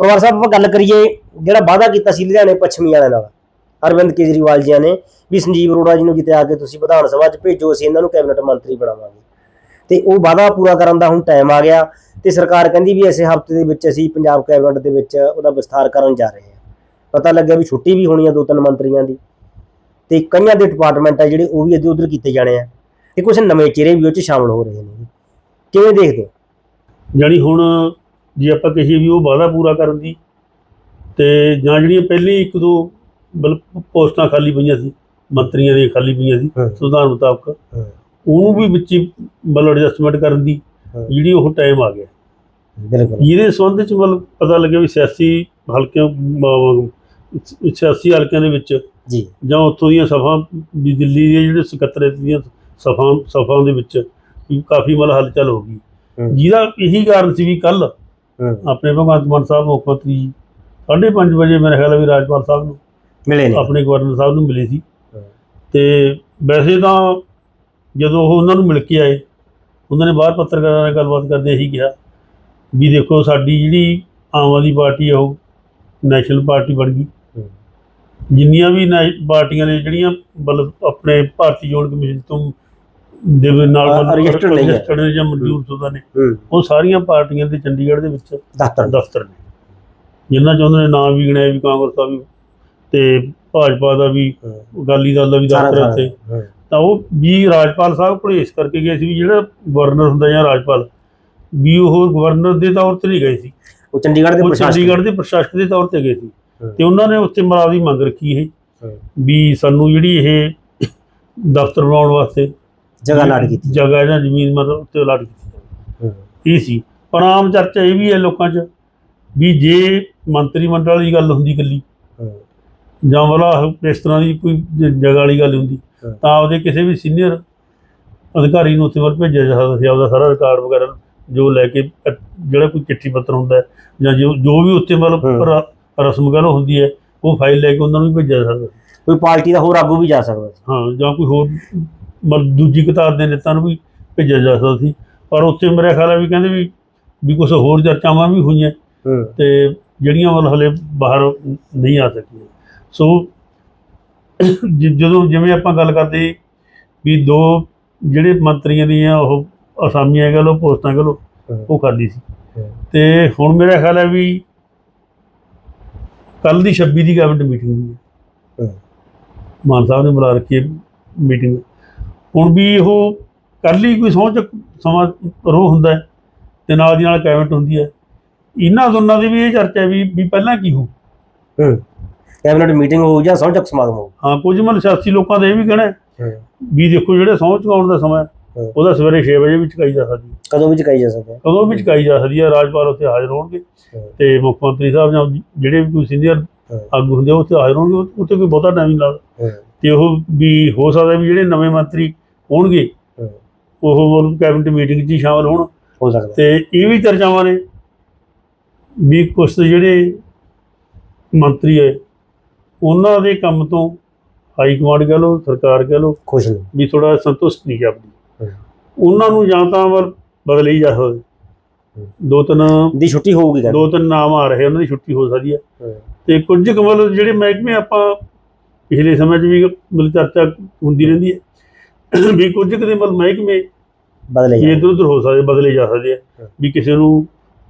ਪਰਿਵਾਰ ਸਾਹਿਬ, ਆਪਾਂ ਗੱਲ ਕਰੀਏ ਜਿਹੜਾ ਵਾਅਦਾ ਕੀਤਾ ਸੀ ਲੁਧਿਆਣੇ ਪੱਛਮੀ ਵਾਲਿਆਂ ਨਾਲ, ਅਰਵਿੰਦ ਕੇਜਰੀਵਾਲ ਜੀਆਂ ਨੇ ਵੀ ਸੰਜੀਵ ਅਰੋੜਾ ਜੀ ਨੂੰ ਕਿਤੇ ਆ ਕੇ ਤੁਸੀਂ ਵਿਧਾਨ ਸਭਾ 'ਚ ਭੇਜੋ, ਅਸੀਂ ਇਹਨਾਂ ਨੂੰ ਕੈਬਨਿਟ ਮੰਤਰੀ ਬਣਾਵਾਂਗੇ। ਤੇ ਉਹ ਵਾਅਦਾ ਪੂਰਾ ਕਰਨ ਦਾ ਹੁਣ ਟਾਈਮ ਆ ਗਿਆ ਤੇ ਸਰਕਾਰ ਕਹਿੰਦੀ ਵੀ ਇਸੇ ਹਫ਼ਤੇ ਦੇ ਵਿੱਚ ਅਸੀਂ ਪੰਜਾਬ ਕੈਬਨਿਟ ਦੇ ਵਿੱਚ ਉਹਦਾ ਵਿਸਥਾਰ ਕਰਨ ਜਾ ਰਹੇ ਹਾਂ। ਪਤਾ ਲੱਗਿਆ ਵੀ ਛੁੱਟੀ ਵੀ ਹੋਣੀ ਆ ਦੋ ਤਿੰਨ ਮੰਤਰੀਆਂ ਦੀ। ਤੇ ਕਈਆਂ ਦੇ ਡਿਪਾਰਟਮੈਂਟ ਆ ਜਿਹੜੇ ਉਹ ਵੀ ਇੱਧਰ ਉੱਧਰ ਕੀਤੇ ਜਾਣੇ ਆ ਤੇ ਕੁਝ ਨਵੇਂ ਚਿਹਰੇ ਵੀ ਉਹ 'ਚ ਸ਼ਾਮਲ ਹੋ ਰਹੇ ਨੇ। ਕਿਵੇਂ ਦੇਖਦੇ ਹੋ? ਜਾਣੀ ਹੁਣ ਜੇ ਆਪਾਂ ਕਹੀਏ ਵੀ ਉਹ ਵਾਅਦਾ ਪੂਰਾ ਕਰਨ ਦੀ ਤੇ ਜਾਂ ਜਿਹੜੀਆਂ ਪਹਿਲੀ ਇੱਕ ਦੋ ਬਲ ਪੋਸਟਾਂ ਖਾਲੀ ਪਈਆਂ ਸੀ ਮੰਤਰੀਆਂ ਦੀਆਂ ਖਾਲੀ ਪਈਆਂ ਸੀ। ਸੰਵਿਧਾਨ ਮੁਤਾਬਕ। ਉਹਨੂੰ ਵੀ ਵਿੱਚ ਮਤਲਬ ਐਡਜਸਟਮੈਂਟ ਕਰਨ ਦੀ। ਜਿਹੜੀ ਉਹ ਟਾਈਮ ਆ ਗਿਆ ਬਿਲਕੁਲ ਜਿਹਦੇ ਸੰਬੰਧ ਵਿੱਚ ਮਤਲਬ ਪਤਾ ਲੱਗਿਆ ਵੀ ਸਿਆਸੀ ਹਲਕਿਆਂ ਸਿਆਸੀ ਹਲਕਿਆਂ ਦੇ ਵਿੱਚ ਜੀ ਜਾਂ ਉੱਥੋਂ ਦੀਆਂ ਸਭਾ ਵੀ ਦਿੱਲੀ ਦੇ ਜਿਹੜੇ ਸਕੱਤਰੇਤ ਦੀਆਂ ਸਭਾ ਸਭਾ ਦੇ ਵਿੱਚ ਕਾਫੀ ਮਤਲਬ ਹਲਚਲ ਹੋ ਗਈ। ਜਿਹਦਾ ਇਹੀ ਕਾਰਨ ਸੀ ਵੀ ਕੱਲ ਆਪਣੇ ਭਗਵੰਤ ਮਾਨ ਸਾਹਿਬ ਮੁੱਖ ਮੰਤਰੀ ਜੀ 5:30 ਵਜੇ ਮੇਰੇ ਖਿਆਲ ਹੈ ਵੀ ਰਾਜਪਾਲ ਸਾਹਿਬ ਨੂੰ ਮਿਲੇ ਨੇ ਆਪਣੇ ਗਵਰਨਰ ਸਾਹਿਬ ਨੂੰ ਮਿਲੇ ਸੀ ਹਾਂ। ਤੇ ਵੈਸੇ ਤਾਂ ਜਦੋਂ ਉਹ ਉਹਨਾਂ ਨੂੰ ਮਿਲ ਕੇ ਆਏ ਉਹਨਾਂ ਨੇ ਬਾਹਰ ਪੱਤਰਕਾਰਾਂ ਨਾਲ ਗੱਲਬਾਤ ਕਰਦੇ ਇਹੀ ਕਿਹਾ ਵੀ ਦੇਖੋ ਸਾਡੀ ਜਿਹੜੀ ਆਮ ਆਦਮੀ ਪਾਰਟੀ ਆ ਉਹ ਨੈਸ਼ਨਲ ਪਾਰਟੀ ਬਣ ਗਈ ਹੂੰ। ਜਿੰਨੀਆਂ ਵੀ ਨੈ- ਪਾਰਟੀਆਂ ਨੇ ਜਿਹੜੀਆਂ ਮਤਲਬ ਆਪਣੇ ਭਾਰਤੀ ਜੋੜ ਕਮਿਸ਼ਨ ਤੋਂ ਦੇ ਨਾਲ registered ਨਹੀਂ ਹੈ। ਨੇ ਜਾਂ ਮਨਜ਼ੂਰ ਸ਼ੁਦਾ ਨੇ ਉਹ ਸਾਰੀਆਂ ਪਾਰਟੀਆਂ ਦੇ ਚੰਡੀਗੜ੍ਹ ਦੇ ਵਿੱਚ ਦਫ਼ਤਰ ਦਫ਼ਤਰ ਨੇ ਜਿਨ੍ਹਾਂ ਚ ਉਹਨਾਂ ਨੇ ਨਾਮ ਵੀ ਗਿਣਿਆ ਵੀ ਕਾਂਗਰਸ ਦਾ ਵੀ ਤੇ ਭਾਜਪਾ ਦਾ ਵੀ। ਅਕਾਲੀ ਦਲ ਦਾ ਵੀ ਦਫ਼ਤਰ ਹੂੰ। ਤਾਂ ਉਹ ਵੀ ਰਾਜਪਾਲ ਸਾਹਿਬ ਇਸ ਕਰਕੇ ਗਏ ਸੀ ਵੀ ਜਿਹੜਾ ਗਵਰਨਰ ਹੁੰਦਾ ਜਾਂ ਰਾਜਪਾਲ ਵੀ ਉਹ ਗਵਰਨਰ ਦੇ ਤੌਰ ਤੇ ਨਹੀਂ ਗਏ ਸੀ ਉਹ ਚੰਡੀਗੜ੍ਹ ਦੇ ਪ੍ਰਸ਼ਾਸਕ ਚੰਡੀਗੜ੍ਹ ਦੇ ਪ੍ਰਸ਼ਾਸਕ ਦੇ ਤੌਰ ਤੇ ਗਏ ਸੀ। ਤੇ ਉਹਨਾਂ ਨੇ ਉੱਥੇ ਮਰਾਦ ਦੀ ਮੰਗ ਰੱਖੀ ਇਹ। ਵੀ ਸਾਨੂੰ ਜਿਹੜੀ ਇਹ ਦਫ਼ਤਰ ਬਣਾਉਣ ਵਾਸਤੇ ਜਗ੍ਹਾ ਲਾਟ ਕੀਤੀ ਜਗ੍ਹਾ ਜਾਂ ਜ਼ਮੀਨ ਮਤਲਬ ਉੱਤੇ ਅਲਾਟ ਕੀਤੀ। ਹੂੰ। ਇਹ ਸੀ ਪਰ ਆਮ ਚਰਚਾ ਇਹ ਵੀ ਹੈ ਲੋਕਾਂ 'ਚ ਵੀ ਜੇ ਮੰਤਰੀ ਮੰਡਲ ਵਾਲੀ ਗੱਲ ਹੁੰਦੀ ਇਕੱਲੀ ਹੂੰ। ਜਾਂ ਵਾਲਾ ਇਸ ਤਰ੍ਹਾਂ ਦੀ ਕੋਈ ਜ- ਜਗ੍ਹਾ ਵਾਲੀ ਗੱਲ ਹੁੰਦੀ ਹਾਂ। ਤਾਂ ਆਪਦੇ ਕਿਸੇ ਵੀ ਸੀਨੀਅਰ ਅਧਿਕਾਰੀ ਨੂੰ ਉੱਥੇ ਵੱਲ ਭੇਜਿਆ ਜਾ ਸਕਦਾ ਸੀ ਆਪਦਾ ਸਾਰਾ ਰਿਕਾਰਡ ਵਗੈਰਾ ਜੋ ਲੈ ਕੇ ਅ- ਜਿਹੜਾ ਕੋਈ ਚਿੱਠੀ ਪੱਤਰ ਹੁੰਦਾ ਹੈ ਜਾਂ ਜੋ ਜੋ ਵੀ ਉੱਥੇ ਮਤਲਬ ਹਾਂ। ਰ- ਰਸਮ ਗੱਲ ਹੁੰਦੀ ਹੈ ਉਹ ਫਾਈਲ ਲੈ ਕੇ ਉਹਨਾਂ ਨੂੰ ਵੀ ਭੇਜਿਆ ਜਾ ਸਕਦਾ ਸੀ। ਕੋਈ ਪਾਰਟੀ ਦਾ ਹੋਰ ਆਗੂ ਵੀ ਜਾ ਸਕਦਾ ਸੀ ਹਾਂ ਜਾਂ ਕੋਈ ਹੋਰ ਮਤਲਬ ਦੂਜੀ ਕਤਾਰ ਦੇ ਨੇਤਾ ਨੂੰ ਵੀ ਭੇਜਿਆ ਜਾ ਸਕਦਾ ਸੀ ਪਰ ਉੱਥੇ ਮੇਰੇ ਖਿਆਲ ਹੈ ਵੀ ਕਹਿੰਦੇ ਵੀ ਵੀ ਕੁਝ ਹੋਰ ਚਰਚਾਵਾਂ ਵੀ ਹੋਈਆਂ ਤੇ ਜਿਹੜੀਆਂ ਮਤਲਬ ਹਲੇ ਬਾਹਰ ਨਹੀਂ ਆ ਸਕੀਆਂ ਸੋ ਜਦੋਂ ਜਿਵੇਂ ਆਪਾਂ ਗੱਲ ਕਰਦੇ ਵੀ ਦੋ ਜਿਹੜੇ ਮੰਤਰੀਆਂ ਦੀਆਂ ਉਹ ਅਸਾਮੀਆਂ ਕਹ ਲਓ ਪੋਸਟਾਂ ਕਹ ਹੂੰ। ਉਹ ਖਾਲੀ ਸੀ। ਤੇ ਹੁਣ ਮੇਰਾ ਖਿਆਲ ਹੈ ਵੀ ਕੱਲ ਦੀ 26 ਦੀ ਕੈਬਨਿਟ ਮੀਟਿੰਗ ਹੋਈ ਹੈ ਹੂੰ। ਮਾਨ ਸਾਹਿਬ ਨੇ ਬੁਲਾ ਰੱਖੀ ਹੈ ਮੀਟਿੰਗ ਹੁਣ ਵੀ ਉਹ ਕੱਲ ਹੀ ਕੋਈ ਸਹੁੰ ਸਮਾਂ ਰੋਹ ਹੁੰਦਾ ਹੈ ਤੇ ਨਾਲ ਦੀ ਨਾਲ ਕੈਬਨਿਟ ਹੁੰਦੀ ਹੈ। ਇਹਨਾਂ ਦੋਨਾਂ ਦੀ ਵੀ ਇਹ ਚਰਚਾ ਵੀ ਵੀ ਪਹਿਲਾਂ ਕੀ ਹੋ ਹੂੰ। ਕੈਬਨਿਟ ਮੀਟਿੰਗ ਹੋਊ ਜਾਂ ਸਹੁੰ ਚੱਕ ਸਮਾਗਮ ਹੋਊ? ਹਾਂ ਕੁਝ ਮਨ ਸਿਆਸੀ ਲੋਕਾਂ ਦਾ ਇਹ ਵੀ ਕਹਿਣਾ ਹੈ ਵੀ ਦੇਖੋ ਜਿਹੜੇ ਸਹੁੰ ਚੁਕਾਉਣ ਦਾ ਸਮਾਂ ਹੈ। ਉਹਦਾ ਸਵੇਰੇ 6 ਵਜੇ ਵੀ ਚੁਕਾਈ ਜਾ ਸਕਦੀ ਹੈ। ਕਦੋਂ ਵੀ ਚੁਕਾਈ ਜਾ ਸਕਦਾ ਹੈ? ਕਦੋਂ ਵੀ ਚੁਕਾਈ ਜਾ ਸਕਦੀ ਹੈ ਰਾਜਪਾਲ ਉੱਥੇ ਹਾਜ਼ਰ ਹੋਣਗੇ। ਤੇ ਮੁੱਖ ਮੰਤਰੀ ਸਾਹਿਬ ਜਾਂ ਜਿਹੜੇ ਵੀ ਕੋਈ ਸੀਨੀਅਰ। ਆਗੂ ਹੁੰਦੇ ਉਹ ਉੱਥੇ ਹਾਜ਼ਰ ਹੋਣਗੇ ਉੱਥੇ ਕੋਈ ਬਹੁਤਾ ਟਾਈਮ ਨਹੀਂ ਲੱਗਦਾ। ਤੇ ਉਹ ਵੀ ਹੋ ਸਕਦਾ ਵੀ ਜਿਹੜੇ ਨਵੇਂ ਮੰਤਰੀ ਹੋਣਗੇ। ਉਹ ਕੈਬਨਿਟ ਮੀਟਿੰਗ 'ਚ ਹੀ ਸ਼ਾਮਲ ਹੋਣ ਹੋ ਸਕਦਾ ਤੇ ਇਹ ਵੀ ਚਰਚਾਵਾਂ ਨੇ ਵੀ ਕੁਝ ਜਿਹੜੇ ਮੰਤਰੀ ਹੈ ਉਹਨਾਂ ਦੇ ਕੰਮ ਤੋਂ ਹਾਈ ਕਮਾਂਡ ਕਹ ਲਓ ਸਰਕਾਰ ਕਹ ਲਓ ਖੁਸ਼ ਨੇ ਵੀ ਥੋੜਾ ਸੰਤੁਸ਼ਟ ਨਹੀਂ ਹੂੰ। ਉਹਨਾਂ ਨੂੰ ਜਾਂ ਤਾਂ ਵਰ ਬਦਲੇ ਜਾ ਸਕਦੇ ਹੂੰ। ਦੋ ਤਿੰਨ ਦੀ ਛੁੱਟੀ ਹੋਊਗੀ ਦੋ ਤਿੰਨ ਨਾਮ ਆ ਰਹੇ ਉਹਨਾਂ ਦੀ ਛੁੱਟੀ ਹੋ ਸਕਦੀ ਹੈ। ਤੇ ਕੁਝ ਕੁ ਮਤਲਬ ਜਿਹੜੇ ਮਹਿਕਮੇ ਆਪਾਂ ਪਿਛਲੇ ਸਮੇਂ 'ਚ ਵੀ ਮਤਲਬ ਚਰਚਾ ਹੁੰਦੀ ਰਹਿੰਦੀ ਹੈ ਵੀ ਕੁਝ ਕੁ ਦੇ ਮਤਲਬ ਮਹਿਕਮੇ ਬਦਲੇ ਇਹ ਜਾਣ। ਇੱਧਰ ਉੱਧਰ ਹੋ ਸਕਦੇ ਬਦਲੇ ਜਾ ਸਕਦੇ ਆ ਹਾਂ। ਵੀ ਕਿਸੇ ਨੂੰ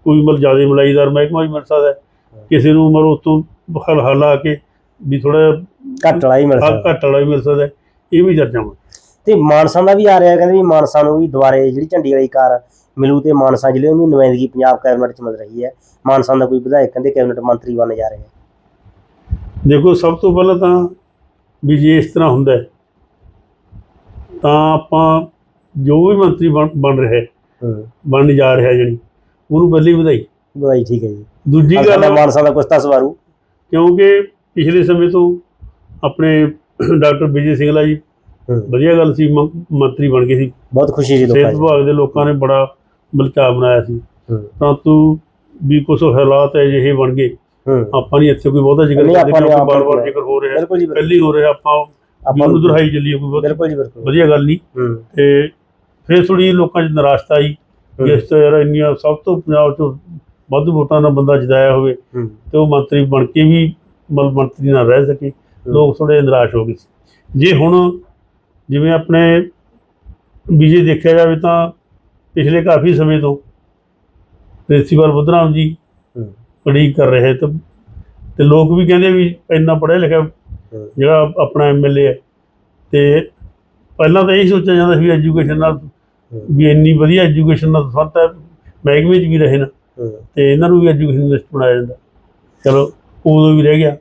ਕੋਈ ਮਤਲਬ ਜ਼ਿਆਦਾ ਮਲਾਈਦਾਰ ਮਹਿਕਮਾ ਵੀ ਮਿਲ ਸਕਦਾ ਹੈ ਹਾਂ। ਕਿਸੇ ਨੂੰ ਮਤਲਬ ਉਤੋਂ ਹਲ ਹਲਾ ਕੇ ਵੀ ਥੋੜਾ ਘੱਟ ਵਾਲਾ ਹੀ ਮਿਲ ਸਕਦਾ ਘੱਟ ਵਾਲਾ ਵੀ ਮਿਲ ਸਕਦਾ ਹੈ। ਇਹ ਵੀ ਚਰਚਾਵਾਂ ਤੇ ਮਾਨਸਾ ਦਾ ਵੀ ਆ ਰਿਹਾ ਕਹਿੰਦੇ ਵੀ ਮਾਨਸਾ ਨੂੰ ਵੀ ਦੁਬਾਰੇ ਜਿਹੜੀ ਝੰਡੀ ਵਾਲੀ ਕਾਰ ਮਿਲੂ ਤੇ ਮਾਨਸਾ ਜ਼ਿਲ੍ਹੇ ਨੂੰ ਨੁਮਾਇੰਦਗੀ ਪੰਜਾਬ ਕੈਬਨਿਟ ਚ ਮਿਲ ਰਹੀ ਹੈ ਮਾਨਸਾ ਦਾ ਕੋਈ ਵਿਧਾਇਕ ਕਹਿੰਦੇ ਕੈਬਨਿਟ ਮੰਤਰੀ ਬਣ ਜਾ ਰਹੇ ਹੈ ਦੇਖੋ ਸਭ ਤੋਂ ਪਹਿਲਾਂ ਤਾਂ ਵੀ ਜੇ ਇਸ ਤਰ੍ਹਾਂ ਹੁੰਦਾ ਤਾਂ ਆਪਾਂ ਜੋ ਵੀ ਮੰਤਰੀ ਬਣ ਬਣ ਰਿਹਾ ਹੈ, ਹੂੰ। ਬਣਨ ਜਾ ਰਿਹਾ ਜਿਹੜੀ ਉਹਨੂੰ ਪਹਿਲੀ ਵਧਾਈ। ਵਧਾਈ ਠੀਕ ਹੈ ਜੀ। ਦੂਜੀ ਗੱਲ ਸਾਡਾ ਮਾਨਸਾ ਦਾ ਕੁਸਤਾ ਸਵਾਰੂ। ਕਿਉਂਕਿ ਪਿਛਲੇ ਸਮੇਂ ਤੋਂ ਆਪਣੇ ਡਾਕਟਰ ਵਿਜੇ ਸਿੰਗਲਾ ਜੀ ਹੂੰ। ਵਧੀਆ ਗੱਲ ਸੀ ਮ- ਮੰਤਰੀ ਬਣ ਗਏ ਸੀ। ਬਹੁਤ ਖੁਸ਼ੀ ਲੋਕਾਂ ਸਿਹਤ ਨੂੰ ਵਿਭਾਗ ਦੇ ਲੋਕਾਂ ਨੇ ਬੜਾ ਮਲਕਾ ਬਣਾਇਆ ਸੀ। ਹੂੰ। ਪਰੰਤੂ ਵੀ ਕੁਝ ਹਾਲਾਤ ਅਜਿਹੇ ਬਣ ਗਏ ਆਪਾਂ ਨਹੀਂ ਇੱਥੇ ਕੋਈ ਬਹੁਤਾ ਜ਼ਿਕਰ ਕਰਦੇ ਕਿਉਂਕਿ ਬਾਰ-ਬਾਰ। ਜ਼ਿਕਰ ਹੋ ਰਿਹਾ। ਪਹਿਲੀ ਹੋ ਰਿਹਾ ਆਪਾਂ ਆਪਾਂ ਨੂੰ ਦੁਹਰਾਈ ਚੱਲੀ ਕੋਈ ਬਹੁਤ। ਬਿਲਕੁਲ ਜੀ ਬਿਲਕੁਲ। ਵਧੀਆ ਗੱਲ ਨਹੀਂ ਤੇ ਫਿਰ ਥੋੜੀ ਲੋਕਾਂ 'ਚ ਨਿਰਾਸ਼ਤਾ ਆਈ। ਜਿਸ ਤੋਂ ਯਾਰ ਇੰਨੀਆਂ ਸਭ ਤੋਂ ਪੰਜਾਬ ਤੋਂ ਵਾਧੂ ਵੋਟਾਂ ਨਾਲ ਬੰਦਾ ਜਿਤਾਇਆ ਹੋਵੇ ਤੇ ਉਹ ਮੰਤਰੀ ਬਣ ਕੇ ਵੀ ਮਤਲਬ ਮੰਤਰੀ ਨਾ ਰਹਿ ਸਕੇ। ਲੋਕ ਥੋੜੇ ਨਿਰਾਸ਼ ਹੋ ਗਏ ਸੀ। ਜੇ ਹੁਣ ਜਿਵੇਂ ਆਪਣੇ ਬੀਜੇ ਦੇਖਿਆ ਜਾਵੇ ਤਾਂ ਪਿਛਲੇ ਕਾਫੀ ਸਮੇਂ ਤੋਂ ਪ੍ਰਿੰਸੀਪਲ ਬੁੱਧਰਾਮ ਜੀ ਪੜ੍ਹਾਈ ਕਰ ਰਹੇ ਤਾਂ ਤੇ ਲੋਕ ਵੀ ਕਹਿੰਦੇ ਵੀ ਇੰਨਾ ਪੜ੍ਹਿਆ ਲਿਖਿਆ ਜਿਹੜਾ ਆਪਣਾ ਐਮਐਲਏ ਹੈ। ਤੇ ਪਹਿਲਾਂ ਤਾਂ ਇਹ ਸੋਚਿਆ ਜਾਂਦਾ ਸੀ ਵੀ ਐਜੂਕੇਸ਼ਨ ਨਾਲ ਵੀ ਇੰਨੀ ਵਧੀਆ ਐਜੂਕੇਸ਼ਨ ਨਾਲ ਸੰਬੰਧ ਹੈ ਮਹਿਕਮੇ 'ਚ ਵੀ ਰਹੇ ਨਾ। ਤੇ ਇਹਨਾਂ ਨੂੰ ਵੀ ਐਜੂਕੇਸ਼ਨ ਲਿਸਟ ਬਣਾਇਆ ਜਾਂਦਾ। ਚਲੋ ਉਦੋਂ ਵੀ ਰਹਿ ਗਿਆ।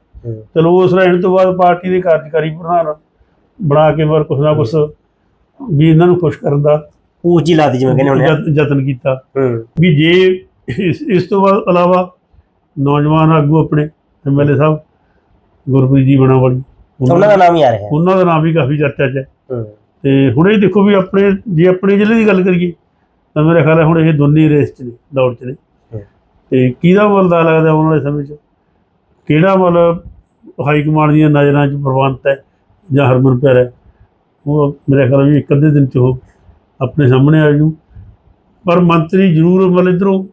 ਚਲੋ ਉਸ ਰਹਿਣ ਤੋਂ ਬਾਅਦ ਪਾਰਟੀ ਦੇ ਕਾਰਜਕਾਰੀ ਪ੍ਰਧਾਨ ਬਣਾ ਕੇ ਵਰ ਕੁਛ ਨਾ ਕੁਛ ਵੀ ਇਹਨਾਂ ਨੂੰ ਖੁਸ਼ ਕਰਨ ਦਾ ਪੂਛ ਜੀ ਲਾਦੀ ਜਿਵੇਂ ਕਹਿੰਦੇ ਹੁੰਦੇ ਯਤਨ ਕੀਤਾ। ਵੀ ਜੇ ਇਸ ਇਸ ਤੋਂ ਬਾਅਦ ਇਲਾਵਾ ਨੌਜਵਾਨ ਆਗੂ ਆਪਣੇ ਐਮਐਲਏ ਸਾਹਿਬ ਗੁਰਪ੍ਰੀਤ ਜੀ ਬਣਾ ਵਾਲੀ। ਉਹਨਾਂ ਦਾ ਨਾਮ ਹੀ ਆ ਰਿਹਾ। ਹੈ ਉਹਨਾਂ ਦਾ ਨਾਮ ਵੀ ਕਾਫੀ ਚਰਚਾ 'ਚ ਹੈ। ਹੂੰ। ਤੇ ਹੁਣ ਇਹ ਦੇਖੋ ਵੀ ਆਪਣੇ ਜੇ ਆਪਣੇ ਜ਼ਿਲ੍ਹੇ ਦੀ ਗੱਲ ਕਰੀਏ ਤਾਂ ਮੇਰੇ ਖਿਆਲ ਹੈ ਹੁਣ ਇਹ ਦੋਨੇ ਰੇਸ 'ਚ ਨੇ ਦੌੜ 'ਚ ਨੇ। ਹੂੰ। ਤੇ ਕਿਹਦਾ ਮੁੱਲ ਦਾ ਲੱਗਦਾ ਆਉਣ ਵਾਲੇ ਸਮੇਂ 'ਚ? ਕਿਹੜਾ ਮਤਲਬ ਹਾਈ ਕਮਾਂਡ ਦੀਆਂ ਨਜ਼ਰਾਂ 'ਚ ਪ੍ਰਬੰਧ ਹੈ ਜਾਂ ਹਰਮਨ ਪਿਆਰ ਹੈ? ਉਹ ਮੇਰੇ ਖਿਆਲ ਵੀ ਇੱਕ ਅੱਧੇ ਦਿਨ 'ਚ ਉਹ ਆਪਣੇ ਸਾਹਮਣੇ ਆ ਜੂ। ਪਰ ਮੰਤਰੀ ਜ਼ਰੂਰ ਮਤਲਬ ਇਧਰੋਂ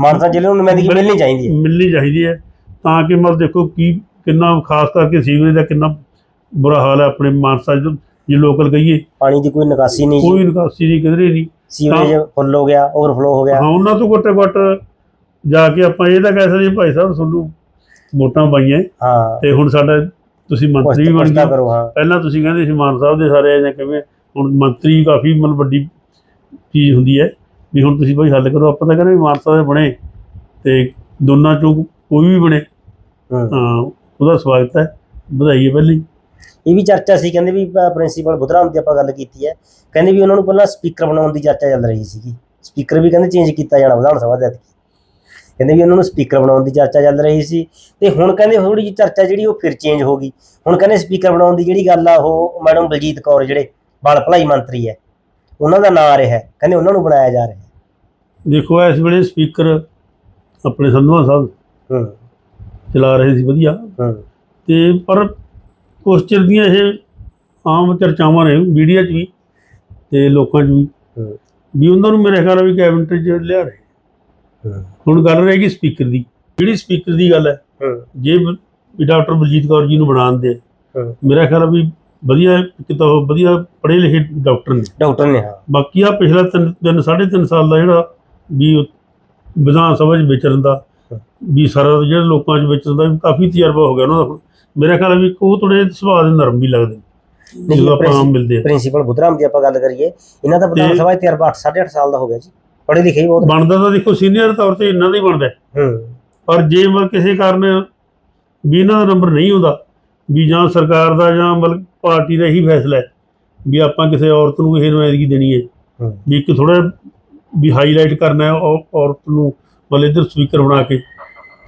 ਮਾਨਸਾ ਜ਼ਿਲ੍ਹੇ ਨੂੰ ਨੁਮਾਇੰਦਗੀ ਮਿਲਣੀ ਚਾਹੀਦੀ ਹੈ। ਮਿਲਣੀ ਚਾਹੀਦੀ ਹੈ। ਤਾਂ ਕਿ ਮਤਲਬ ਦੇਖੋ ਕੀ ਕਿੰਨਾ ਖਾਸ ਕਰਕੇ ਸੀਵਰੇਜ ਦਾ ਕਿੰਨਾ ਬੁਰਾ ਹਾਲ ਹੈ ਆਪਣੇ ਮਾਨਸਾ ਜੇ ਲੋਕਲ ਕਹੀਏ। ਪਾਣੀ ਦੀ ਕੋਈ ਨਿਕਾਸੀ ਨਹੀਂ ਕੋਈ ਨਿਕਾਸੀ ਨਹੀਂ ਕਿਧਰੇ ਨਹੀਂ। ਸੀਵਰੇਜ ਫੁੱਲ ਹੋ ਗਿਆ ਓਵਰਫਲੋ ਹੋ ਗਿਆ। ਹਾਂ ਉਹਨਾਂ ਤੋਂ ਘੱਟੋ ਘੱਟ ਜਾ ਕੇ ਆਪਾਂ ਇਹ ਤਾਂ ਕਹਿ ਸਕਦੇ ਹਾਂ, ਭਾਈ ਸਾਹਿਬ ਤੁਹਾਨੂੰ ਵੋਟਾਂ ਪਾਈਆਂ। ਹਾਂ। ਤੇ ਹੁਣ ਸਾਡਾ ਤੁਸੀਂ ਮੰਤਰੀ ਵੀ ਬਣ ਗਏ। ਪਹਿਲਾਂ ਤੁਸੀਂ ਕਹਿੰਦੇ ਸੀ ਮਾਨ ਸਾਹਿਬ ਦੇ ਸਾਰੇ ਜਾਂ ਕਿਵੇਂ ਹੁਣ ਮੰਤਰੀ ਕਾਫੀ ਮਤਲਬ ਵੱਡੀ ਚੀਜ਼ ਹੁੰਦੀ ਹੈ। ਵੀ ਹੁਣ ਤੁਸੀਂ ਭਾਈ ਹੱਲ ਕਰੋ ਆਪਾਂ ਤਾਂ ਕਹਿੰਦੇ ਵੀ ਮਾਨ ਸਾਹਿਬ ਦੇ ਬਣੇ ਤੇ ਦੋਨਾਂ ਚੋਂ ਕੋਈ ਵੀ ਬਣੇ। ਹੂੰ। ਉਹਦਾ ਸਵਾਗਤ ਹੈ ਵਧਾਈ ਹੈ ਪਹਿਲੀ। ਇਹ ਵੀ ਚਰਚਾ ਸੀ ਕਹਿੰਦੇ ਵੀ ਪ੍ਰਿੰਸੀਪਲ ਬੁੱਧਰਾਮ ਦੀ ਆਪਾਂ ਗੱਲ ਕੀਤੀ ਹੈ। ਕਹਿੰਦੇ ਵੀ ਉਹਨਾਂ ਨੂੰ ਪਹਿਲਾਂ ਸਪੀਕਰ ਬਣਾਉਣ ਦੀ ਚਰਚਾ ਚੱਲ ਰਹੀ ਸੀਗੀ। ਸਪੀਕਰ ਵੀ ਕਹਿੰਦੇ ਚੇਂਜ ਕੀਤਾ ਜਾਣਾ ਵਿਧਾਨ ਸਭਾ ਦੇ ਕਹਿੰਦੇ ਵੀ ਉਹਨਾਂ ਨੂੰ ਸਪੀਕਰ ਬਣਾਉਣ ਦੀ ਚਰਚਾ ਚੱਲ ਰਹੀ ਸੀ। ਤੇ ਹੁਣ ਕਹਿੰਦੇ ਥੋੜੀ ਜਿਹੀ ਚਰਚਾ ਜਿਹੜੀ ਉਹ ਫਿਰ ਚੇਂਜ ਹੋ ਗਈ। ਹੁਣ ਕਹਿੰਦੇ ਸਪੀਕਰ ਬਣਾਉਣ ਦੀ ਜਿਹੜੀ ਗੱਲ ਆ ਉਹ ਮੈਡਮ ਬਲਜੀਤ ਕੌਰ ਜਿਹੜੇ ਬਾਲ ਭਲਾਈ ਮੰਤਰੀ ਹੈ ਉਹਨਾਂ ਦਾ ਨਾਂ ਆ ਰਿਹਾ ਹੈ ਕਹਿੰਦੇ ਉਹਨਾਂ ਨੂੰ ਬਣਾਇਆ ਜਾ ਰਿਹਾ ਹੈ। ਦੇਖੋ ਇਸ ਵੇਲੇ ਸਪੀਕਰ ਆਪਣੇ ਸੰਧਵਾ ਸਾਹਿਬ ਹੂੰ। ਚਲਾ ਰਹੇ ਸੀ ਵਧੀਆ। ਹੂੰ। ਤੇ ਪਰ ਉਸ ਚਿਰ ਦੀਆਂ ਇਹ ਆਮ ਚਰਚਾਵਾਂ ਨੇ ਮੀਡੀਆ 'ਚ ਵੀ ਤੇ ਲੋਕਾਂ 'ਚ ਵੀ ਹੂੰ। ਵੀ ਉਹਨਾਂ ਨੂੰ ਮੇਰੇ ਖਿਆਲ ਵੀ ਕੈਬਨਿਟ 'ਚ ਲਿਆ ਰਹੇ। ਹੂੰ। ਹੁਣ ਗੱਲ ਰਹੇਗੀ ਸਪੀਕਰ ਦੀ। ਜਿਹੜੀ ਸਪੀਕਰ ਦੀ ਗੱਲ ਹੈ ਹੂੰ। ਜੇ ਬ- ਵੀ ਡਾਕਟਰ ਬਲਜੀਤ ਕੌਰ ਜੀ ਨੂੰ ਬਣਾਉਂਦੇ ਹੂੰ। ਮੇਰਾ ਖਿਆਲ ਵੀ ਵਧੀਆ ਇੱਕ ਤਾਂ ਉਹ ਵਧੀਆ ਪੜ੍ਹੇ ਲਿਖੇ ਡਾਕਟਰ ਨੇ। ਡਾਕਟਰ ਨੇ ਹਾਂ। ਬਾਕੀ ਆ ਪਿਛਲਾ ਤਿੰਨ ਤਿੰਨ ਸਾਢੇ ਤਿੰਨ ਸਾਲ ਦਾ ਜਿਹੜਾ ਵੀ ਵਿਧਾਨ ਸਭਾ 'ਚ ਵਿਚਰਨ ਦਾ ਵੀ ਸਾਰਾ ਜਿਹੜਾ ਲੋਕਾਂ 'ਚ ਵਿਚਰਨ ਦਾ ਕਾਫੀ ਤਜਰਬਾ ਹੋ ਗਿਆ ਉਹਨਾਂ ਦਾ। ਮੇਰਾ ਖਿਆਲ ਵੀ ਉਹ ਥੋੜੇ ਸੁਭਾਅ ਦੇ ਨਰਮ ਵੀ ਲੱਗਦੇ ਜਦੋਂ ਆਪਾਂ ਆਮ ਮਿਲਦੇ ਆ। ਪ੍ਰਿੰਸੀਪਲ ਬੁੱਧਰਾਮ ਦੀ ਆਪਾਂ ਗੱਲ ਕਰੀਏ ਇਹਨਾਂ ਦਾ ਵਿਧਾਨ ਸਭਾ 'ਚ ਤਜਰਬਾ 8 8.5 ਸਾਲ ਦਾ ਹੋ ਗਿਆ ਜੀ। ਪੜ੍ਹੇ ਲਿਖੇ ਬਹੁਤ। ਬਣਦਾ ਤਾਂ ਦੇਖੋ ਸੀਨੀਅਰ ਤੌਰ ਤੇ ਇਹਨਾਂ ਦਾ ਹੀ ਬਣਦਾ। ਪਰ ਜੇ ਮਤਲਬ ਕਿਸੇ ਕਾਰਨ ਵੀ ਇਹਨਾਂ ਦਾ ਨੰਬਰ ਨਹੀਂ ਆਉਂਦਾ ਵੀ ਜਾਂ ਸਰਕਾਰ ਦਾ ਜਾਂ ਮਤਲਬ ਪਾਰਟੀ ਦਾ ਹੀ ਫੈਸਲਾ ਹੈ ਵੀ ਆਪਾਂ ਕਿਸੇ ਔਰਤ ਨੂੰ ਇਹ ਨੁਮਾਇੰਦਗੀ ਦੇਣੀ ਹੈ। ਵੀ ਇੱਕ ਥੋੜਾ ਵੀ ਹਾਈਲਾਈਟ ਕਰਨਾ ਹੈ ਔ- ਔਰਤ ਨੂੰ ਮਤਲਬ ਇੱਧਰ ਸਪੀਕਰ ਬਣਾ ਕੇ।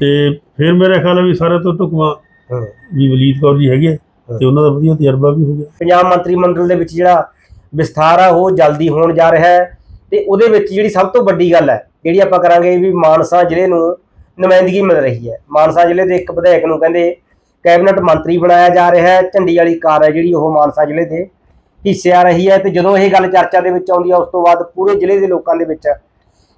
ਤੇ ਫਿਰ ਮੇਰਾ ਖਿਆਲ ਹੈ ਵੀ ਸਾਰਿਆਂ ਤੋਂ ਢੁਕਵਾਂ ਹੂੰ। ਵੀ ਵਲੀਦ ਕੌਰ ਜੀ ਹੈਗੇ ਆ ਤੇ ਉਹਨਾਂ ਦਾ ਵਧੀਆ ਤਜਰਬਾ ਵੀ ਹੋ ਗਿਆ। ਪੰਜਾਬ ਮੰਤਰੀ ਮੰਡਲ ਦੇ ਵਿੱਚ ਜਿਹੜਾ ਵਿਸਥਾਰ ਆ ਉਹ ਜਲਦੀ ਹੋਣ ਜਾ ਰਿਹਾ ਹੈ ਤੇ ਉਹਦੇ ਵਿੱਚ ਜਿਹੜੀ ਸਭ ਤੋਂ ਵੱਡੀ ਗੱਲ ਹੈ ਜਿਹੜੀ ਆਪਾਂ ਕਰਾਂਗੇ ਵੀ ਮਾਨਸਾ ਜ਼ਿਲ੍ਹੇ ਨੂੰ ਨੁਮਾਇੰਦਗੀ ਮਿਲ ਰਹੀ ਹੈ। ਮਾਨਸਾ ਜ਼ਿਲ੍ਹੇ ਦੇ ਇੱਕ ਵਿਧਾਇਕ ਨੂੰ ਕਹਿੰਦੇ ਕੈਬਨਿਟ ਮੰਤਰੀ ਬਣਾਇਆ ਜਾ ਰਿਹਾ ਹੈ। ਝੰਡੀ ਵਾਲੀ ਕਾਰ ਹੈ ਜਿਹੜੀ, ਉਹ ਮਾਨਸਾ ਜ਼ਿਲ੍ਹੇ ਦੇ ਹਿੱਸੇ ਆ ਰਹੀ ਹੈ ਤੇ ਜਦੋਂ ਇਹ ਗੱਲ ਚਰਚਾ ਦੇ ਵਿੱਚ ਆਉਂਦੀ ਹੈ, ਉਸ ਤੋਂ ਬਾਅਦ ਪੂਰੇ ਜ਼ਿਲ੍ਹੇ ਦੇ ਲੋਕਾਂ ਦੇ ਵਿੱਚ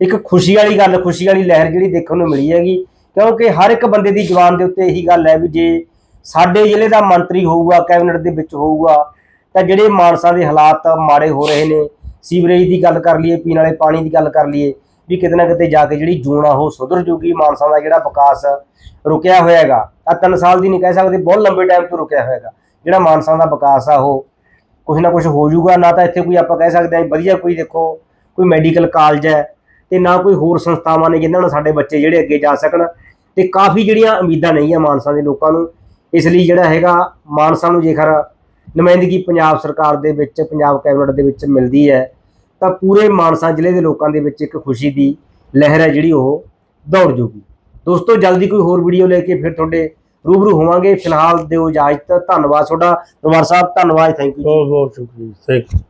ਇੱਕ ਖੁਸ਼ੀ ਵਾਲੀ ਗੱਲ, ਖੁਸ਼ੀ ਵਾਲੀ ਲਹਿਰ ਜਿਹੜੀ ਦੇਖਣ ਨੂੰ ਮਿਲੀ ਹੈਗੀ। ਕਿਉਂਕਿ ਹਰ ਇੱਕ ਬੰਦੇ ਦੀ ਜ਼ੁਬਾਨ ਦੇ ਉੱਤੇ ਇਹੀ ਗੱਲ ਹੈ ਵੀ ਜੇ ਸਾਡੇ ਜ਼ਿਲ੍ਹੇ ਦਾ ਮੰਤਰੀ ਹੋਊਗਾ, ਕੈਬਨਿਟ ਦੇ ਵਿੱਚ ਹੋਊਗਾ, ਤਾਂ ਜਿਹੜੇ ਮਾਨਸਾ ਦੇ ਹਾਲਾਤ ਮਾੜੇ ਹੋ ਰਹੇ ਨੇ, ਸੀਵਰੇਜ ਦੀ ਗੱਲ ਕਰ ਲਈਏ, ਪੀਣ ਵਾਲੇ ਪਾਣੀ ਦੀ ਗੱਲ ਕਰ ਲਈਏ ਵੀ ਕਿਤੇ ਨਾ ਕਿਤੇ ਜਾ ਕੇ ਜਿਹੜੀ ਜੂਨ ਆ ਉਹ ਸੁਧਰ ਜੂਗੀ, ਮਾਨਸਾ ਦਾ ਜਿਹੜਾ ਵਿਕਾਸ ਰੁਕਿਆ ਹੋਇਆ ਹੈਗਾ ਆ ਤਿੰਨ ਸਾਲ ਦੀ ਨਹੀਂ ਕਹਿ ਸਕਦੇ, ਬਹੁਤ ਲੰਬੇ ਟਾਈਮ ਤੋਂ ਰੁਕਿਆ ਹੋਇਆ ਹੈਗਾ ਜਿਹੜਾ ਮਾਨਸਾ ਦਾ ਵਿਕਾਸ ਆ ਉਹ ਕੁਝ ਨਾ ਕੁਝ ਹੋ ਜੂਗਾ ਨਾ ਤਾਂ ਇੱਥੇ ਕੋਈ ਆਪਾਂ ਕਹਿ ਸਕਦੇ ਹਾਂ ਵਧੀਆ ਕੋਈ ਦੇਖੋ, ਕੋਈ ਮੈਡੀਕਲ ਕਾਲਜ ਹੈ ਤੇ ਨਾ ਕੋਈ ਹੋਰ ਸੰਸਥਾਵਾਂ ਨੇ ਜਿਨ੍ਹਾਂ ਨਾਲ ਸਾਡੇ ਬੱਚੇ ਜਿਹੜੇ ਅੱਗੇ ਜਾ ਸਕਣ ਤੇ ਕਾਫੀ ਜਿਹੜੀਆਂ ਉਮੀਦਾਂ ਨਹੀਂ ਆ ਮਾਨਸਾ ਦੇ ਲੋਕਾਂ ਨੂੰ। ਇਸ ਲਈ ਜਿਹੜਾ ਹੈਗਾ ਮਾਨਸਾ ਨੂੰ ਜੇਕਰ ਨੁਮਾਇੰਦਗੀ ਪੰਜਾਬ ਸਰਕਾਰ ਦੇ ਵਿੱਚ, ਪੰਜਾਬ ਕੈਬਨਿਟ ਦੇ ਵਿੱਚ ਮਿਲਦੀ ਹੈ ਤਾਂ ਪੂਰੇ ਮਾਨਸਾ ਜ਼ਿਲ੍ਹੇ ਦੇ ਲੋਕਾਂ ਦੇ ਵਿੱਚ ਇੱਕ ਖੁਸ਼ੀ ਦੀ ਲਹਿਰ ਹੈ ਜਿਹੜੀ ਉਹ ਦੌੜ ਜੂਗੀ। ਦੋਸਤੋ, ਜਲਦੀ ਕੋਈ ਹੋਰ ਵੀਡੀਓ ਲੈ ਕੇ ਫਿਰ ਤੁਹਾਡੇ ਰੂਬਰੂ ਹੋਵਾਂਗੇ। ਫਿਲਹਾਲ ਦਿਓ ਇਜਾਜ਼ਤ। ਧੰਨਵਾਦ ਤੁਹਾਡਾ। ਦਰਬਾਰ ਸਾਹਿਬ, ਧੰਨਵਾਦ। ਥੈਂਕ ਯੂ ਬਹੁਤ ਬਹੁਤ ਸ਼ੁਕਰੀਆ। ਥੈਂਕ